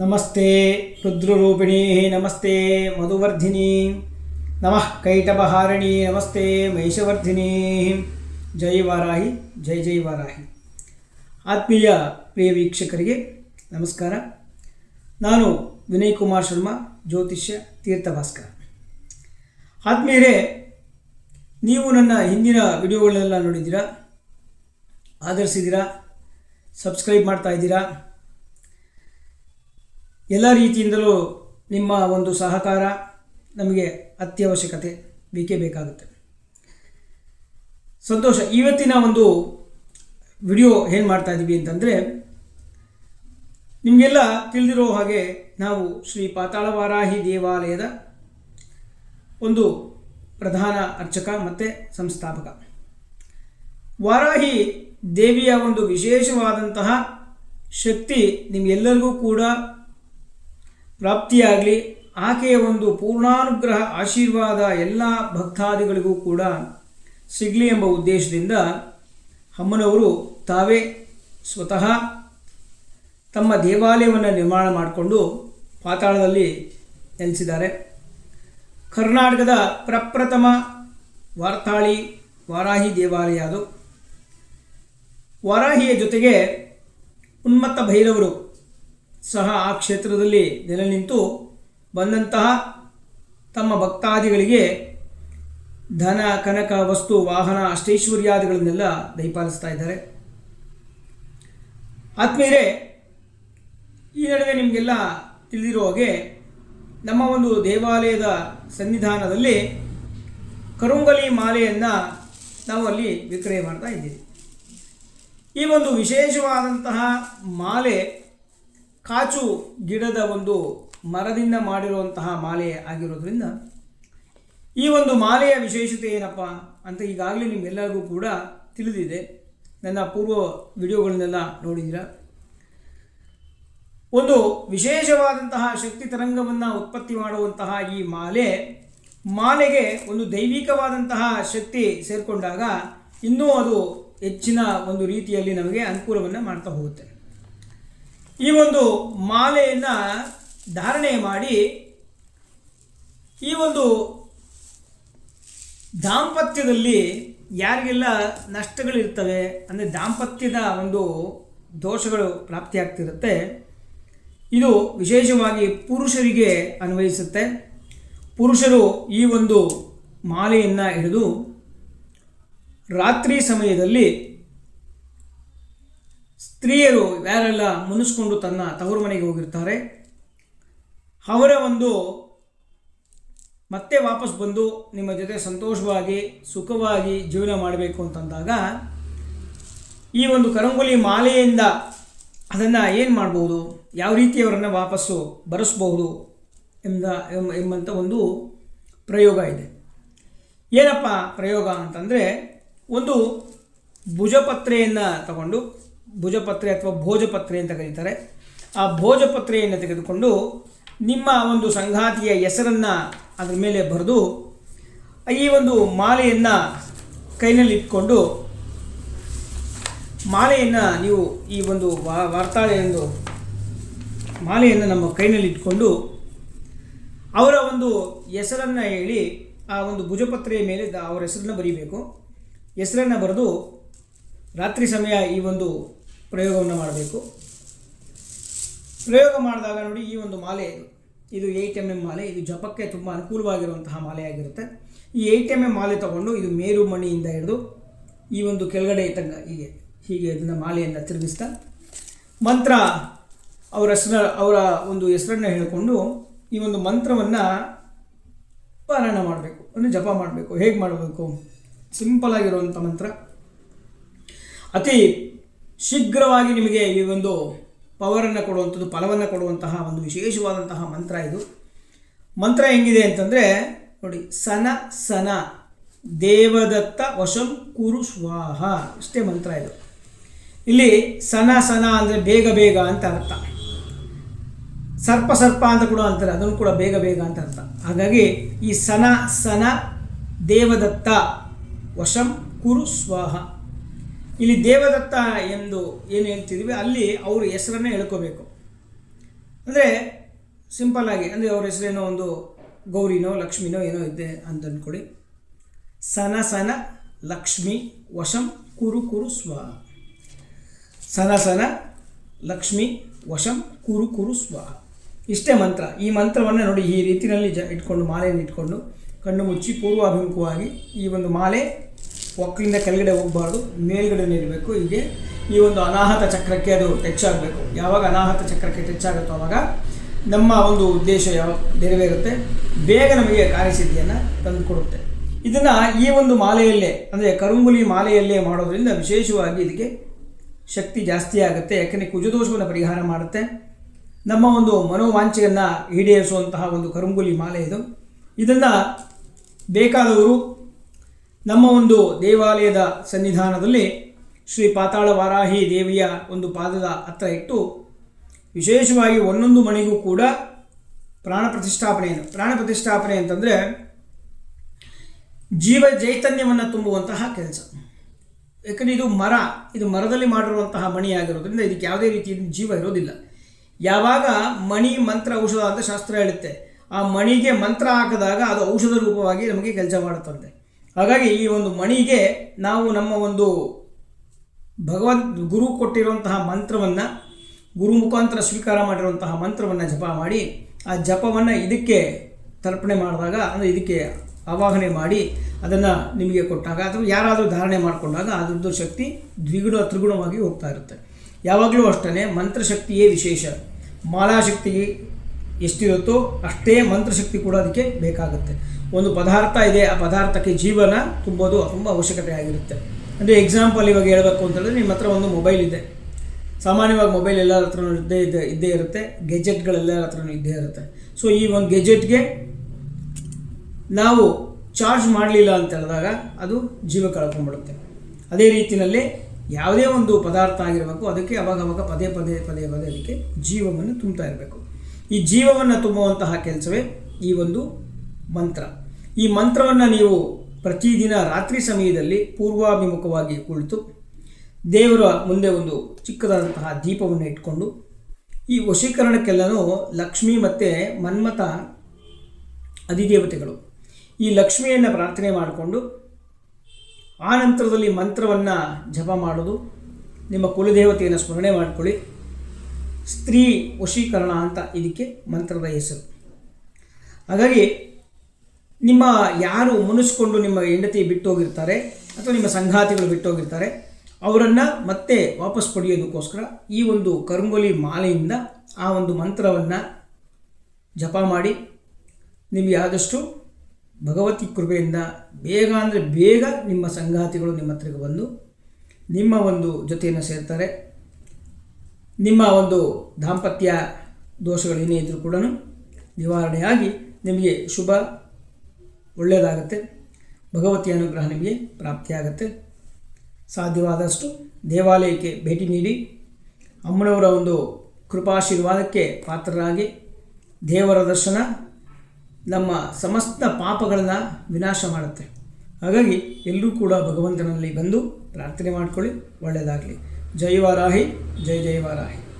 ನಮಸ್ತೆ, ರುದ್ರರೂಪಿಣಿ, ನಮಸ್ತೆ, ಮಧುವರ್ಧಿನಿ. ನಮಃ ಕೈಟಪಹಾರಿಣಿ ನಮಸ್ತೆ ಮಹಿಷವರ್ಧಿನಿ ಜೈ ವಾರಾಹಿ, ಜೈ ಜೈ ವಾರಾಹಿ. ಆತ್ಮೀಯ ಪ್ರಿಯ ವೀಕ್ಷಕರಿಗೆ ನಮಸ್ಕಾರ. ನಾನು ವಿನಯ್ ಕುಮಾರ್ ಶರ್ಮಾ, ಜ್ಯೋತಿಷ್ಯ ತೀರ್ಥಭಾಸ್ಕರ. ಆತ್ಮೀಯರೇ, ನೀವು ನನ್ನ ಹಿಂದಿನ ವಿಡಿಯೋಗಳನ್ನೆಲ್ಲ ನೋಡಿದ್ದೀರಾ? ಆಧರಿಸಿದ್ದೀರಾ? ಸಬ್ಸ್ಕ್ರೈಬ್ ಮಾಡ್ತಾ ಇದ್ದೀರಾ? ಎಲ್ಲ ರೀತಿಯಿಂದಲೂ ನಿಮ್ಮ ಒಂದು ಸಹಕಾರ ನಮಗೆ ಅತ್ಯವಶ್ಯಕತೆ, ಬೇಕೇ ಬೇಕಾಗುತ್ತೆ. ಸಂತೋಷ. ಇವತ್ತಿನ ಒಂದು ವಿಡಿಯೋ ಏನು ಮಾಡ್ತಾ ಇದ್ದೀವಿ ಅಂತಂದರೆ, ನಿಮಗೆಲ್ಲ ತಿಳಿದಿರೋ ಹಾಗೆ ನಾವು ಶ್ರೀ ಪಾತಾಳವಾರಾಹಿ ದೇವಾಲಯದ ಒಂದು ಪ್ರಧಾನ ಅರ್ಚಕ ಮತ್ತು ಸಂಸ್ಥಾಪಕ. ವಾರಾಹಿ ದೇವಿಯ ಒಂದು ವಿಶೇಷವಾದಂತಹ ಶಕ್ತಿ ನಿಮಗೆಲ್ಲರಿಗೂ ಕೂಡ ಪ್ರಾಪ್ತಿಯಾಗಲಿ ಆಕೆಯ ಒಂದು ಪೂರ್ಣಾನುಗ್ರಹ ಆಶೀರ್ವಾದ ಎಲ್ಲ ಭಕ್ತಾದಿಗಳಿಗೂ ಕೂಡ ಸಿಗಲಿ ಎಂಬ ಉದ್ದೇಶದಿಂದ ಅಮ್ಮನವರು ತಾವೇ ಸ್ವತಃ ತಮ್ಮ ದೇವಾಲಯವನ್ನು ನಿರ್ಮಾಣ ಮಾಡಿಕೊಂಡು ಪಾತಾಳದಲ್ಲಿ ನೆಲೆಸಿದ್ದಾರೆ. ಕರ್ನಾಟಕದ ಪ್ರಪ್ರಥಮ ವಾರ್ತಾಳಿ ವಾರಾಹಿ ದೇವಾಲಯ ಅದು. ವಾರಾಹಿಯ ಜೊತೆಗೆ ಉನ್ಮತ್ತ ಭೈರವರು ಸಹ ಆ ಕ್ಷೇತ್ರದಲ್ಲಿ ನೆಲೆ ನಿಂತು ಬಂದಂತಹ ತಮ್ಮ ಭಕ್ತಾದಿಗಳಿಗೆ ಧನ, ಕನಕ, ವಸ್ತು, ವಾಹನ ಅಷ್ಟೈಶ್ವರ್ಯಾದಿಗಳನ್ನೆಲ್ಲ ದಯಪಾಲಿಸ್ತಾ ಇದ್ದಾರೆ. ಆತ್ಮೀಯರೇ ಈ ನಡುವೆ ನಿಮಗೆಲ್ಲ ತಿಳಿದಿರೋ ಹಾಗೆ ನಮ್ಮ ಒಂದು ದೇವಾಲಯದ ಸನ್ನಿಧಾನದಲ್ಲಿ ಕರುಂಗಲಿ ಮಾಲೆಯನ್ನು ನಾವು ಅಲ್ಲಿ ವಿಕ್ರಯ ಮಾಡ್ತಾ ಇದ್ದೀವಿ. ಈ ಒಂದು ವಿಶೇಷವಾದಂತಹ ಮಾಲೆ ಕಾಚು ಗಿಡದ ಒಂದು ಮರದಿಂದ ಮಾಡಿರುವಂತಹ ಮಾಲೆ ಆಗಿರೋದ್ರಿಂದ ಈ ಒಂದು ಮಾಲೆಯ ವಿಶೇಷತೆ ಏನಪ್ಪ ಅಂತ ಈಗಾಗಲೇ ನಿಮ್ಮೆಲ್ಲರಿಗೂ ಕೂಡ ತಿಳಿದಿದೆ. ನನ್ನ ಪೂರ್ವ ವಿಡಿಯೋಗಳನ್ನೆಲ್ಲ ನೋಡಿದ್ದೀರಾ? ಒಂದು ವಿಶೇಷವಾದಂತಹ ಶಕ್ತಿ ತರಂಗವನ್ನು ಉತ್ಪತ್ತಿ ಮಾಡುವಂತಹ ಈ ಮಾಲೆ ಮಾಲೆಗೆ ಒಂದು ದೈವಿಕವಾದಂತಹ ಶಕ್ತಿ ಸೇರಿಕೊಂಡಾಗ ಇನ್ನೂ ಅದು ಹೆಚ್ಚಿನ ಒಂದು ರೀತಿಯಲ್ಲಿ ನಮಗೆ ಅನುಕೂಲವನ್ನು ಮಾಡ್ತಾ ಹೋಗುತ್ತೆ. ಈ ಒಂದು ಮಾಲೆಯನ್ನು ಧಾರಣೆ ಮಾಡಿ ಈ ಒಂದು ದಾಂಪತ್ಯದಲ್ಲಿ ಯಾರಿಗೆಲ್ಲ ನಷ್ಟಗಳಿರ್ತವೆ, ಅಂದರೆ ದಾಂಪತ್ಯದ ಒಂದು ದೋಷಗಳು ಪ್ರಾಪ್ತಿಯಾಗ್ತಿರುತ್ತೆ, ಇದು ವಿಶೇಷವಾಗಿ ಪುರುಷರಿಗೆ ಅನ್ವಯಿಸುತ್ತೆ. ಪುರುಷರು ಈ ಒಂದು ಮಾಲೆಯನ್ನು ಹಿಡಿದು ರಾತ್ರಿ ಸಮಯದಲ್ಲಿ ಸ್ತ್ರೀಯರು ಯಾರೆಲ್ಲ ಮುನಿಸ್ಕೊಂಡು ತನ್ನ ತವರು ಮನೆಗೆ ಹೋಗಿರ್ತಾರೆ, ಅವರ ಒಂದು ಮತ್ತೆ ವಾಪಸ್ ಬಂದು ನಿಮ್ಮ ಜೊತೆ ಸಂತೋಷವಾಗಿ, ಸುಖವಾಗಿ ಜೀವನ ಮಾಡಬೇಕು ಅಂತಂದಾಗ, ಈ ಒಂದು ಕರಂಗುಲಿ ಮಾಲೆಯಿಂದ ಅದನ್ನು ಏನು ಮಾಡ್ಬೋದು, ಯಾವ ರೀತಿ ಅವರನ್ನು ವಾಪಸ್ಸು ಬರೆಸ್ಬಹುದು ಎಂಬ ಎಂಬ- ಎಂಬಂಥ ಒಂದು ಪ್ರಯೋಗ ಇದೆ. ಏನಪ್ಪ ಪ್ರಯೋಗ ಅಂತಂದರೆ, ಒಂದು ಭುಜಪತ್ರೆಯನ್ನು ತಗೊಂಡು ಭುಜಪತ್ರೆ ಅಥವಾ ಭೋಜಪತ್ರೆ ಅಂತ ಕರೀತಾರೆ. ಆ ಭೋಜಪತ್ರೆಯನ್ನು ತೆಗೆದುಕೊಂಡು ನಿಮ್ಮ ಒಂದು ಸಂಗಾತಿಯ ಹೆಸರನ್ನು ಅದರ ಮೇಲೆ ಬರೆದು, ಈ ಒಂದು ಮಾಲೆಯನ್ನು ಕೈನಲ್ಲಿ ಇಟ್ಕೊಂಡು, ಮಾಲೆಯನ್ನು ನೀವು ಈ ಒಂದು ವಾ, ವಾರ್ತಾಳೆ ಎಂದು ಮಾಲೆಯನ್ನು ನಮ್ಮ ಕೈನಲ್ಲಿ ಇಟ್ಕೊಂಡು, ಅವರ ಒಂದು ಹೆಸರನ್ನು ಹೇಳಿ, ಆ ಒಂದು ಭುಜಪತ್ರೆಯ ಮೇಲೆ ಅವರ ಹೆಸರನ್ನು ಬರೀಬೇಕು. ಹೆಸರನ್ನು ಬರೆದು, ರಾತ್ರಿ ಸಮಯ ಈ ಒಂದು ಪ್ರಯೋಗವನ್ನು ಮಾಡಬೇಕು. ಪ್ರಯೋಗ ಮಾಡಿದಾಗ ನೋಡಿ ಈ ಒಂದು ಮಾಲೆ ಇದು. ಇದು ಏಯ್ಟ್ ಎಂ ಎಂ ಮಾಲೆ. ಇದು ಜಪಕ್ಕೆ ತುಂಬ ಅನುಕೂಲವಾಗಿರುವಂತಹ ಮಾಲೆಯಾಗಿರುತ್ತೆ. ಈ ಏಯ್ಟ್ ಎಂ ಎಂ ಮಾಲೆ ತಗೊಂಡು ಇದು ಮೇರು ಮಣಿಯಿಂದ ಹಿಡಿದು ಈ ಒಂದು ಕೆಳಗಡೆ ತನಕ ಹೀಗೆ ಹೀಗೆ ಇದನ್ನು ಮಾಲೆಯನ್ನು ತಿರುಗಿಸ್ತಾ, ಮಂತ್ರ ಅವರ ಹೆಸರ, ಅವರ ಒಂದು ಹೆಸರನ್ನು ಹೇಳಿಕೊಂಡು ಈ ಒಂದು ಮಂತ್ರವನ್ನು ಪಾರಾಯಣ ಮಾಡಬೇಕು. ಅಂದರೆ ಜಪ ಮಾಡಬೇಕು. ಹೇಗೆ ಮಾಡಬೇಕು? ಸಿಂಪಲ್ ಆಗಿರುವಂಥ ಮಂತ್ರ. ಅತಿ ಶೀಘ್ರವಾಗಿ ನಿಮಗೆ ಈ ಒಂದು ಪವರನ್ನು ಕೊಡುವಂಥದ್ದು, ಫಲವನ್ನು ಕೊಡುವಂತಹ ಒಂದು ವಿಶೇಷವಾದಂತಹ ಮಂತ್ರ ಇದು. ಮಂತ್ರ ಹೆಂಗಿದೆ ಅಂತಂದರೆ, ನೋಡಿ, ಸನ ಸನ, ದೇವದತ್ತ ವಶಂ ಕುರು ಸ್ವಾಹ. ಇಷ್ಟೇ ಮಂತ್ರ ಇದು. ಇಲ್ಲಿ ಸನ ಸನ ಅಂದರೆ ಬೇಗ ಬೇಗ ಅಂತ ಅರ್ಥ. ಸರ್ಪ ಸರ್ಪ ಅಂತ ಕೂಡ ಅಂತಾರೆ, ಅದನ್ನು ಕೂಡ ಬೇಗ ಬೇಗ ಅಂತ ಅರ್ಥ. ಹಾಗಾಗಿ ಈ ಸನ ಸನ ದೇವದತ್ತ ವಶಂ ಕುರು ಸ್ವಾಹ. ಇಲ್ಲಿ ದೇವದತ್ತ ಎಂದು ಏನು ಹೇಳ್ತಿದ್ದೀವಿ ಅಲ್ಲಿ ಅವರು ಹೆಸರನ್ನು ಹೇಳ್ಕೋಬೇಕು. ಅಂದರೆ ಆಗಿ, ಅಂದರೆ ಅವ್ರ ಹೆಸರೇನೋ ಒಂದು ಗೌರಿನೋ ಲಕ್ಷ್ಮಿನೋ ಏನೋ ಇದೆ ಅಂತ ಅಂದ್ಕೊಡಿ ಸನ ಸನ ಲಕ್ಷ್ಮಿ ವಶಂ ಕುರು ಕುರು ಸ್ವ. ಸನ ಸನ ಲಕ್ಷ್ಮಿ ವಶಂ ಕುರು ಕುರು ಸ್ವ. ಇಷ್ಟೇ ಮಂತ್ರ. ಈ ಮಂತ್ರವನ್ನು ನೋಡಿ ಈ ರೀತಿಯಲ್ಲಿ ಜ ಇಟ್ಕೊಂಡು, ಮಾಲೆಯನ್ನು ಇಟ್ಕೊಂಡು, ಕಣ್ಣು ಮುಚ್ಚಿ ಪೂರ್ವಾಭಿಮುಖವಾಗಿ ಈ ಒಂದು ಮಾಲೆ ಒಕ್ಕಲಿಂದ ಕೆಳಗಡೆ ಹೋಗಬಾರ್ದು, ಮೇಲ್ಗಡೆ ಇರಬೇಕು ಹೀಗೆ ಈ ಒಂದು ಅನಾಹತ ಚಕ್ರಕ್ಕೆ ಅದು ಟಚ್ ಆಗಬೇಕು ಯಾವಾಗ ಅನಾಹತ ಚಕ್ರಕ್ಕೆ ಟಚ್ ಆಗುತ್ತೋ ನಮ್ಮ ಒಂದು ಉದ್ದೇಶ ಯಾವ ನೆರವೇರುತ್ತೆ, ಬೇಗ ನಮಗೆ ಕಾರ್ಯಸಿದ್ಧಿಯನ್ನು ತಂದುಕೊಡುತ್ತೆ. ಇದನ್ನು ಈ ಒಂದು ಮಾಲೆಯಲ್ಲೇ, ಅಂದರೆ ಕರುಂಗುಲಿ ಮಾಲೆಯಲ್ಲೇ ಮಾಡೋದ್ರಿಂದ ವಿಶೇಷವಾಗಿ ಇದಕ್ಕೆ ಶಕ್ತಿ ಜಾಸ್ತಿ ಆಗುತ್ತೆ. ಯಾಕೆಂದರೆ ಕುಜದೋಷವನ್ನು ಪರಿಹಾರ ಮಾಡುತ್ತೆ. ನಮ್ಮ ಒಂದು ಮನೋವಾಂಚೆಯನ್ನು ಈಡೇರಿಸುವಂತಹ ಒಂದು ಕರುಂಗುಲಿ ಮಾಲೆ ಇದು. ಇದನ್ನು ಬೇಕಾದವರು ನಮ್ಮ ಒಂದು ದೇವಾಲಯದ ಸನ್ನಿಧಾನದಲ್ಲಿ ಶ್ರೀ ಪಾತಾಳ ವಾರಾಹಿ ದೇವಿಯ ಒಂದು ಪಾದದ ಹತ್ರ ಇಟ್ಟು ವಿಶೇಷವಾಗಿ ಒಂದೊಂದು ಮಣಿಗೂ ಕೂಡ ಪ್ರಾಣ ಪ್ರತಿಷ್ಠಾಪನೆಯನ್ನು ಪ್ರಾಣ ಪ್ರತಿಷ್ಠಾಪನೆ ಅಂತಂದರೆ ಜೀವ ಚೈತನ್ಯವನ್ನು ತುಂಬುವಂತಹ ಕೆಲಸ. ಯಾಕಂದರೆ ಇದು ಮರ, ಇದು ಮರದಲ್ಲಿ ಮಾಡಿರುವಂತಹ ಮಣಿಯಾಗಿರೋದ್ರಿಂದ ಇದಕ್ಕೆ ಯಾವುದೇ ರೀತಿಯ ಜೀವ ಇರೋದಿಲ್ಲ. ಯಾವಾಗ ಮಣಿ ಮಂತ್ರ ಔಷಧ ಅಂತ ಶಾಸ್ತ್ರ ಹೇಳುತ್ತೆ, ಆ ಮಣಿಗೆ ಮಂತ್ರ ಹಾಕಿದಾಗ ಅದು ಔಷಧ ರೂಪವಾಗಿ ನಮಗೆ ಕೆಲಸ ಮಾಡುತ್ತಂತೆ. ಹಾಗಾಗಿ ಈ ಒಂದು ಮಣಿಗೆ ನಾವು ನಮ್ಮ ಒಂದು ಭಗವಂತ ಗುರು ಕೊಟ್ಟಿರುವಂತಹ ಮಂತ್ರವನ್ನು ಗುರು ಮುಖಾಂತರ ಸ್ವೀಕಾರ ಮಾಡಿರುವಂತಹ ಮಂತ್ರವನ್ನು ಜಪ ಮಾಡಿ ಆ ಜಪವನ್ನು ಇದಕ್ಕೆ ತರ್ಪಣೆ ಮಾಡಿದಾಗ, ಅಂದರೆ ಇದಕ್ಕೆ ಆವಾಹನೆ ಮಾಡಿ ಅದನ್ನು ನಿಮಗೆ ಕೊಟ್ಟಾಗ ಅಥವಾ ಯಾರಾದರೂ ಧಾರಣೆ ಮಾಡಿಕೊಂಡಾಗ ಅದರದ್ದು ಶಕ್ತಿ ದ್ವಿಗುಣ ತ್ರಿಗುಣವಾಗಿ ಹೋಗ್ತಾ ಇರುತ್ತೆ. ಯಾವಾಗಲೂ ಅಷ್ಟೇ ಮಂತ್ರಶಕ್ತಿಯೇ ವಿಶೇಷ. ಮಾಲಾಶಕ್ತಿ ಎಷ್ಟಿರುತ್ತೋ ಅಷ್ಟೇ ಮಂತ್ರಶಕ್ತಿ ಕೂಡ ಅದಕ್ಕೆ ಬೇಕಾಗುತ್ತೆ. ಒಂದು ಪದಾರ್ಥ ಇದೆ, ಆ ಪದಾರ್ಥಕ್ಕೆ ಜೀವನ ತುಂಬೋದು ತುಂಬ ಅವಶ್ಯಕತೆ ಆಗಿರುತ್ತೆ. ಅಂದರೆ ಎಕ್ಸಾಂಪಲ್ ಇವಾಗ ಹೇಳಬೇಕು ಅಂತೇಳಿದ್ರೆ ನಿಮ್ಮ ಹತ್ರ ಒಂದು ಮೊಬೈಲ್ ಇದೆ. ಸಾಮಾನ್ಯವಾಗಿ ಮೊಬೈಲ್ ಎಲ್ಲರ ಹತ್ರನೂ ಇದ್ದೇ ಇದ್ದೇ ಇದ್ದೇ ಇರುತ್ತೆ. ಗೆಜೆಟ್ಗಳೆಲ್ಲರ ಹತ್ರನೂ ಇದ್ದೇ ಇರುತ್ತೆ. ಸೊ ಈ ಒಂದು ಗೆಜೆಟ್ಗೆ ನಾವು ಚಾರ್ಜ್ ಮಾಡಲಿಲ್ಲ ಅಂತ ಹೇಳಿದಾಗ ಅದು ಜೀವ ಕಳ್ಕೊಂಡ್ಬಿಡುತ್ತೆ. ಅದೇ ರೀತಿಯಲ್ಲಿ ಯಾವುದೇ ಒಂದು ಪದಾರ್ಥ ಆಗಿರಬೇಕು, ಅದಕ್ಕೆ ಅವಾಗವಾಗ ಅವಾಗ ಪದೇ ಪದೇ ಪದೇ ಪದೇ ಅದಕ್ಕೆ ಜೀವವನ್ನು ತುಂಬ್ತಾ ಇರಬೇಕು. ಈ ಜೀವವನ್ನು ತುಂಬುವಂತಹ ಕೆಲಸವೇ ಈ ಒಂದು ಮಂತ್ರ. ಈ ಮಂತ್ರವನ್ನು ನೀವು ಪ್ರತಿದಿನ ರಾತ್ರಿ ಸಮಯದಲ್ಲಿ ಪೂರ್ವಾಭಿಮುಖವಾಗಿ ಕುಳಿತು ದೇವರ ಮುಂದೆ ಒಂದು ಚಿಕ್ಕದಾದಂತಹ ದೀಪವನ್ನು ಇಟ್ಕೊಂಡು ಈ ವಶೀಕರಣಕ್ಕೆಲ್ಲನೂ ಲಕ್ಷ್ಮಿ ಮತ್ತು ಮನ್ಮಥ ಅಧಿದೇವತೆಗಳು ಈ ಲಕ್ಷ್ಮಿಯನ್ನು ಪ್ರಾರ್ಥನೆ ಮಾಡಿಕೊಂಡು ಆ ನಂತರದಲ್ಲಿ ಮಂತ್ರವನ್ನು ಜಪ ಮಾಡೋದು. ನಿಮ್ಮ ಕುಲದೇವತೆಯನ್ನು ಸ್ಮರಣೆ ಮಾಡಿಕೊಳ್ಳಿ. ಸ್ತ್ರೀ ವಶೀಕರಣ ಅಂತ ಇದಕ್ಕೆ ಮಂತ್ರದ ಹೆಸರು. ಹಾಗಾಗಿ ನಿಮ್ಮ ಯಾರು ಮುನಿಸ್ಕೊಂಡು ನಿಮ್ಮ ಹೆಂಡತಿ ಬಿಟ್ಟೋಗಿರ್ತಾರೆ ಅಥವಾ ನಿಮ್ಮ ಸಂಗಾತಿಗಳು ಬಿಟ್ಟೋಗಿರ್ತಾರೆ, ಅವರನ್ನು ಮತ್ತೆ ವಾಪಸ್ ಪಡೆಯೋದಕ್ಕೋಸ್ಕರ ಈ ಒಂದು ಕರ್ಮೊಲಿ ಮಾಲೆಯಿಂದ ಆ ಒಂದು ಮಂತ್ರವನ್ನು ಜಪ ಮಾಡಿ, ನಿಮಗೆ ಆದಷ್ಟು ಭಗವತಿ ಕೃಪೆಯಿಂದ ಬೇಗ ಅಂದರೆ ಬೇಗ ನಿಮ್ಮ ಸಂಗಾತಿಗಳು ನಿಮ್ಮ ಹತ್ರಕ್ಕೆ ಬಂದು ನಿಮ್ಮ ಒಂದು ಜೊತೆಯನ್ನು ಸೇರ್ತಾರೆ. ನಿಮ್ಮ ಒಂದು ದಾಂಪತ್ಯ ದೋಷಗಳೇನೇ ಇದ್ದರೂ ಕೂಡ ನಿವಾರಣೆಯಾಗಿ ನಿಮಗೆ ಶುಭ ಒಳ್ಳೆಯದಾಗುತ್ತೆ. ಭಗವತಿ ಅನುಗ್ರಹ ನಿಮಗೆ ಪ್ರಾಪ್ತಿಯಾಗುತ್ತೆ. ಸಾಧ್ಯವಾದಷ್ಟು ದೇವಾಲಯಕ್ಕೆ ಭೇಟಿ ನೀಡಿ, ಅಮ್ಮನವರ ಒಂದು ಕೃಪಾಶೀರ್ವಾದಕ್ಕೆ ಪಾತ್ರರಾಗಿ, ದೇವರ ದರ್ಶನ ನಮ್ಮ ಸಮಸ್ತ ಪಾಪಗಳನ್ನು ವಿನಾಶ ಮಾಡುತ್ತೆ. ಹಾಗಾಗಿ ಎಲ್ಲರೂ ಕೂಡ ಭಗವಂತನಲ್ಲಿ ಬಂದು ಪ್ರಾರ್ಥನೆ ಮಾಡಿಕೊಳ್ಳಿ, ಒಳ್ಳೆಯದಾಗಲಿ. ಜೈ ವಾರಾಹಿ, ಜೈ ಜೈ ವಾರಾಹಿ.